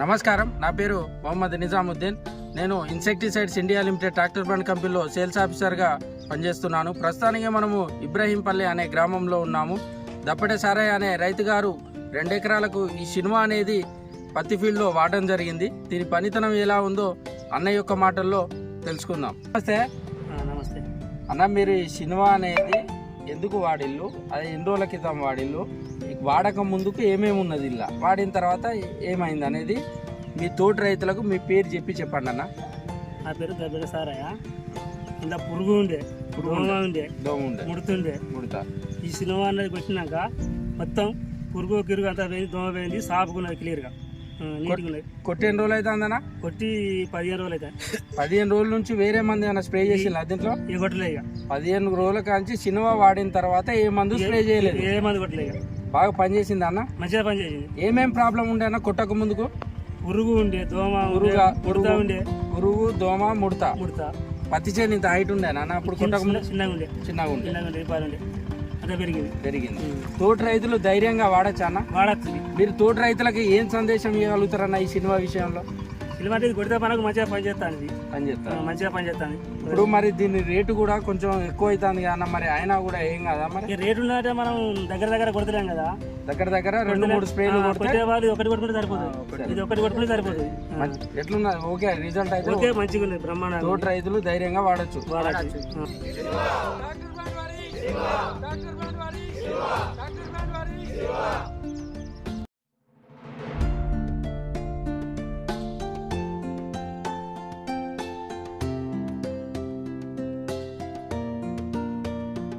నమస్కారం. నా పేరు మొహమ్మద్ నిజాముద్దీన్. నేను ఇన్సెక్టిసైడ్స్ ఇండియా లిమిటెడ్ ట్రాక్టర్ బండ్ కంపెనీలో సేల్స్ ఆఫీసర్గా పనిచేస్తున్నాను. ప్రస్తుతానికి మనము ఇబ్రహీంపల్లి అనే గ్రామంలో ఉన్నాము. దప్పటే సారయ్య అనే రైతు గారు రెండు ఎకరాలకు ఈ సినిమా అనేది పత్తి ఫీల్డ్లో వాడడం జరిగింది. దీని పనితనం ఎలా ఉందో అన్న యొక్క మాటల్లో తెలుసుకుందాం. నమస్తే. నమస్తే. అన్న మీరు ఈ సినిమా అనేది ఎందుకు వాడిల్లు? అది ఎన్ని రోజుల క్రితం వాడిల్లు? వాడక ముందుకు ఏమేమి ఉన్నది ఇలా? వాడిన తర్వాత ఏమైంది అనేది మీ తోటి రైతులకు మీ పేరు చెప్పి చెప్పండి అన్న. నా పేరు దగ్గర సారయ్య. ఇంత పురుగు ఉండే దోమ ఉండే. దోమ ఉండే. ముడుతుండే. ముడతా. ఈ సినిమా అనేది పెట్టినాక మొత్తం పురుగు గిరుగు అంతా పోయింది దోమ పోయింది సాపుకున్నది క్లియర్గా కొట్టి ఎన్ని రోజులు అవుతుందన్న కొట్టి పదిహేను రోజులు అయితే పదిహేను రోజుల నుంచి వేరే మంది ఏమైనా స్ప్రే చేసింది దీంట్లో? ఇక కొట్టలే ఇక. పదిహేను రోజుల కాంచి సినిమా వాడిన తర్వాత ఏ మందు స్ప్రే చేయలేదు. ఏ మంది కొట్టలే ఇక. బాగా పనిచేసింది అన్న? మంచిగా పని చేసింది. ఏమేం ప్రాబ్లం ఉండే అన్న కొట్టక ముందుకు? పురుగు ఉండే దోమ ముడత పురుగు ఉండే. పురుగు దోమ ముడత. ముడత. పత్తి చేను ఇంత హైట్ ఉండే అన్న? అప్పుడు కొట్టక ముందు చిన్న- చిన్నగా ఉండే. చిన్నగా ఉండే. పెరిగింది. పెరిగింది. తోటి రైతులు ధైర్యంగా వాడచ్చా అన్న? వాడచ్చు. మీరు తోటి రైతులకి ఏం సందేశం ఇవ్వగలుగుతారన్న ఈ సినిమా విషయంలో? సినిమా ఇది కొడితే మనకు మంచిగా పని చేస్తాను ఇది అని ఆ, చెప్తారు మంచిగా పని చేస్తాను ఇప్పుడు మరి దీని రేటు కూడా కొంచెం ఎక్కువ అవుతుంది అన్న మరి అయినా కూడా ఏం కదా మరి? రేటు ఉన్నట్టే మనం దగ్గర దగ్గర కొడతలేం కదా. దగ్గర దగ్గర రెండు మూడు స్ప్రేలు కొట్టే వాళ్ళు ఒకటి కొట్టుకుంటే సరిపోతుంది ఇది ఒకటి కొట్టుకుంటే సరిపోతుంది ఎట్లున్నది? ఓకే రిజల్ట్ అయితే ఓకే మంచిగా ఉంది బ్రహ్మాండంగా తోటి రైతులు ధైర్యంగా వాడచ్చు. వాడచ్చు. டாக்டர்